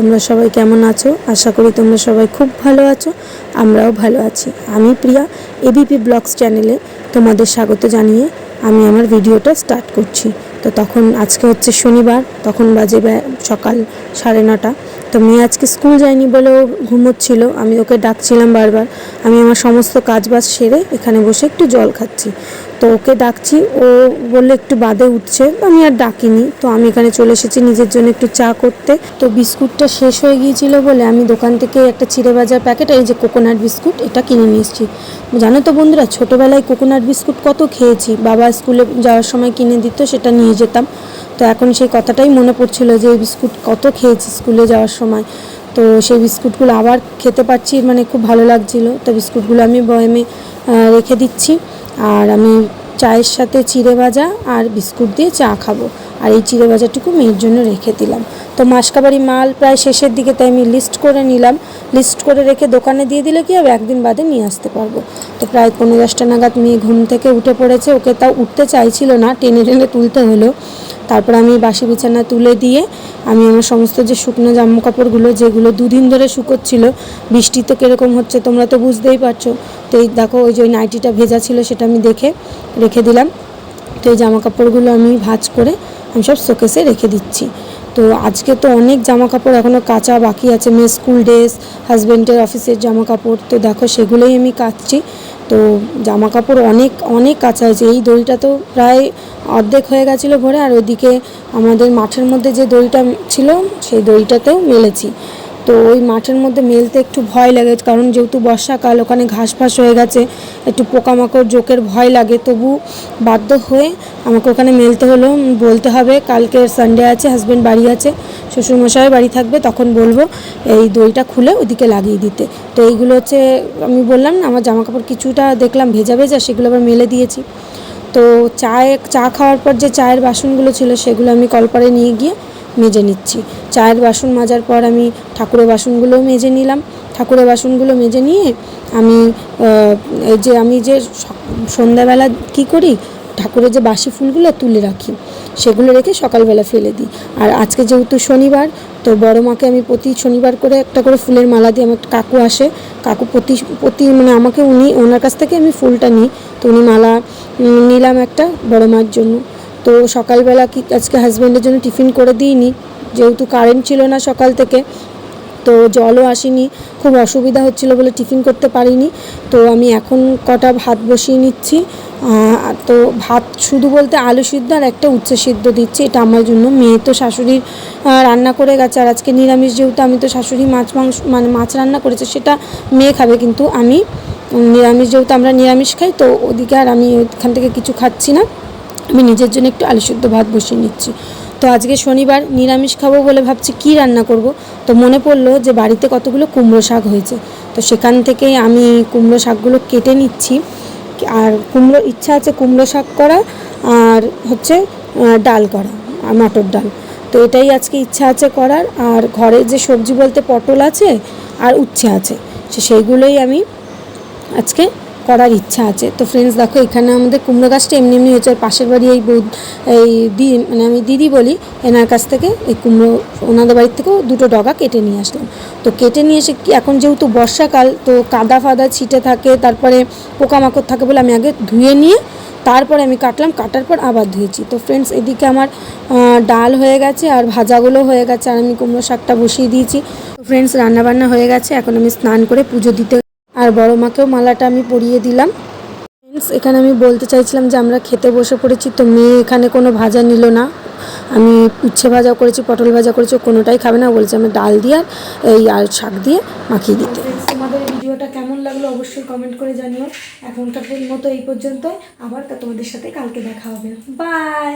তোমরা সবাই কেমন আছো? আশা করি তোমরা সবাই খুব ভালো আছো, আমরাও ভালো আছি। আমি প্রিয়া, এবিপি ব্লগস চ্যানেলে তোমাদের স্বাগত জানিয়ে আমি আমার ভিডিওটা স্টার্ট করছি। তো তখন আজকে হচ্ছে শনিবার, তখন বাজে সকাল সাড়ে নটা। তো মেয়ে আজকে স্কুল যায়নি বলেও ঘুমোচ্ছিল, আমি ওকে ডাকছিলাম বারবার। আমি আমার সমস্ত কাজবাজ সেরে এখানে বসে একটু জল খাচ্ছি। তো ওকে ডাকছি। ও বললে একটু বাদে উঠছে। আমি আর ডাকিনি। তো আমি এখানে চলে এসেছি নিজের জন্য একটু চা করতে। তো বিস্কুটটা শেষ হয়ে গিয়েছিল বলে আমি দোকান থেকে একটা চিড়ে বাজার প্যাকেট এই যে কোকোনাট বিস্কুট, এটা কিনে নিয়ে এসেছি। জানো তো বন্ধুরা, ছোটোবেলায় কোকোনাট বিস্কুট কত খেয়েছি। বাবা স্কুলে যাওয়ার সময় কিনে দিত, সেটা নিয়ে যেতাম। তো এখন সেই কথাটাই মনে পড়ছিল যে এই বিস্কুট কত খেয়েছি স্কুলে যাওয়ার সময়। তো সেই বিস্কুটগুলো আবার খেতে পারছি মানে খুব ভালো লাগছিল। তো বিস্কুটগুলো আমি বয়ামে রেখে দিচ্ছি। আর আমি চায়ের সাথে চিড়ে ভাজা আর বিস্কুট দিয়ে চা খাব। আর এই চিড়ে ভাজাটুকু মেয়ের জন্য রেখে দিলাম। তো মাসকাবারি মাল প্রায় শেষের দিকে তাই আমি লিস্ট করে নিলাম। লিস্ট করে রেখে দোকানে দিয়ে দিলে কি হবে? একদিন বাদে নিয়ে আসতে পারব। তো প্রায় পনেরো দশটা নাগাদ মেয়ে ঘুম থেকে উঠে পড়েছে। ওকে তাও উঠতে চাইছিল না, টেনে টেনে তুলতে হলো। তারপর আমি বাসি বিছানা তুলে দিয়ে আমি আমার সমস্ত যে শুকনো জামা কাপড়গুলো যেগুলো দুদিন ধরে শুকোচ্ছিল, বৃষ্টি তো কীরকম হচ্ছে তোমরা তো বুঝতেই পারছ। তো এই দেখো, ওই যে ওই নাইটিটা ভেজা ছিল সেটা আমি দেখে রেখে দিলাম। তো এই জামা কাপড়গুলো আমি ভাঁজ করে আমি সব শোকেসে রেখে দিচ্ছি। তো আজকে তো অনেক জামা কাপড় এখনও কাঁচা বাকি আছে মেয়ে স্কুল ড্রেস হাজব্যান্ডের অফিসের জামা কাপড় তো দেখো সেগুলোই আমি কাচ্ছি। তো জামা কাপড় অনেক অনেক কাঁচা হয়েছে। এই দড়িটা তো প্রায় অর্ধেক হয়ে গেছিল ভরে, আর ওদিকে আমাদের মাঠের মধ্যে যে দড়িটা ছিল, সেই দড়িটাতেও মেলেছি। তো ওই মাঠের মধ্যে মেলতে একটু ভয় লাগে, কারণ যেহেতু বর্ষাকাল, ওখানে ঘাস ফাঁস হয়ে গেছে, একটু পোকামাকড়, জোকের ভয় লাগে। তবু বাধ্য হয়ে আমাকে ওখানে মেলতে হলো, বলতে হবে, কালকে সানডে আছে হাজব্যান্ড বাড়ি আছে, শ্বশুরমশাই বাড়ি থাকবে, তখন বলব এই দইটা খুলে ওদিকে লাগিয়ে দিতে। তো এইগুলো হচ্ছে, আমি বললাম না, আমার জামা কাপড় কিছুটা দেখলাম, ভেজা ভেজা, সেগুলো আবার মেলে দিয়েছি। তো চায়ে, চা খাওয়ার পর যে চায়ের বাসনগুলো ছিল, সেগুলো আমি কলপারে নিয়ে গিয়ে মেজে নিচ্ছি। চায়ের বাসন মাজার পর আমি ঠাকুরের বাসনগুলোও মেজে নিলাম। ঠাকুরের বাসনগুলো মেজে নিয়ে আমি এই যে আমি যে সন্ধ্যাবেলা কি করি, ঠাকুরের যে বাসি ফুলগুলো তুলে রাখি, সেগুলো রেখে সকালবেলা ফেলে দিই। আর আজকে যেহেতু শনিবার, তো বড় মাকে আমি প্রতি শনিবার করে একটা করে ফুলের মালা দিই আমার কাকু আসে। কাকু প্রতি প্রতি মানে আমাকে উনি, ওনার কাছ থেকে আমি ফুলটা নিই। তো উনি মালা নিলাম একটা বড় মার জন্য। তো সকালবেলা কি আজকে হাজব্যান্ডের জন্য টিফিন করে দিইনি, যেহেতু কারেন্ট ছিল না সকাল থেকে, তো জলও আসেনি, খুব অসুবিধা হচ্ছিল বলে টিফিন করতে পারিনি, তো আমি এখন কটা ভাত বসিয়ে নিচ্ছি তো ভাত শুধু বলতে আলু সিদ্ধ আর একটা উচ্ছে সিদ্ধ দিচ্ছি, এটা আমার জন্য, মেয়ে তো শাশুড়ির রান্না করে গেছে, আর আজকে নিরামিষ যেহেতু আমি তো শাশুড়ি মাছ মাংস মানে মাছ রান্না করেছে, সেটা মেয়ে খাবে কিন্তু আমি, নিরামিষ যেহেতু আমরা নিরামিষ খাই, তো ওদিকে আর আমি ওখান থেকে কিছু খাচ্ছি না। আমি নিজের জন্য একটু আলু সিদ্ধ ভাত বসিয়ে নিচ্ছি। তো আজকে শনিবার নিরামিষ খাব বলে ভাবছি, কি রান্না করব? তো মনে পড়ল যে বাড়িতে কতগুলো কুমড়ো শাক হয়েছে। তো সেখান থেকেই আমি কুমড়ো শাকগুলো কেটে নিচ্ছি। আর কুমড়ো, ইচ্ছা আছে কুমড়ো শাক করা আর হচ্ছে ডাল করা আর মটর ডাল। তো এটাই আজকে ইচ্ছা আছে করার। আর ঘরে যে সবজি বলতে পটল আছে আর উচ্ছে আছে সেইগুলোই আমি আজকে করার ইচ্ছা আছে। তো ফ্রেন্ডস দেখো, এখানে আমাদের কুমড়ো গাছটা এমনি এমনি হয়েছে। পাশের বাড়ি এই বৌ এই দি মানে আমি দিদি বলি, এনার কাছ থেকে এই কুমড়ো, ওনাদের বাড়ির থেকেও দুটো ডগা কেটে নিয়ে আসলাম। তো কেটে নিয়ে এসে এখন যেহেতু বর্ষাকাল, তো কাদা ফাদা ছিটে থাকে, তারপরে পোকামাকড় থাকে বলে আমি আগে ধুয়ে নিয়ে, তারপরে আমি কাটলাম, কাটার পর আবার ধুয়েছি। তো ফ্রেন্ডস এদিকে আমার ডাল হয়ে গেছে আর ভাজাগুলো হয়ে গেছে, আর আমি কুমড়ো শাকটা বসিয়ে দিয়েছি। তো ফ্রেন্ডস রান্নাবান্না হয়ে গেছে। এখন আমি স্নান করে পুজো দিতে আর বড় মাকেও মালাটা আমি পরিয়ে দিলাম। ফ্রেন্ডস এখানে আমি বলতে চাইছিলাম যে আমরা খেতে বসে পড়েছি, তো মেয়ে এখানে কোনো ভাজা নিল না। আমি উচ্ছে ভাজা করেছি, পটল ভাজা করেছি কোনোটাই খাবে না। বলছে আমি ডাল দিয়ে এই আর শাক দিয়ে মাখিয়ে দিতে। তোমাদের ভিডিওটা কেমন লাগল অবশ্যই কমেন্ট করে জানিও। এখনকার মতো এই পর্যন্ত আবার তোমাদের সাথে কালকে দেখা হবে। বাই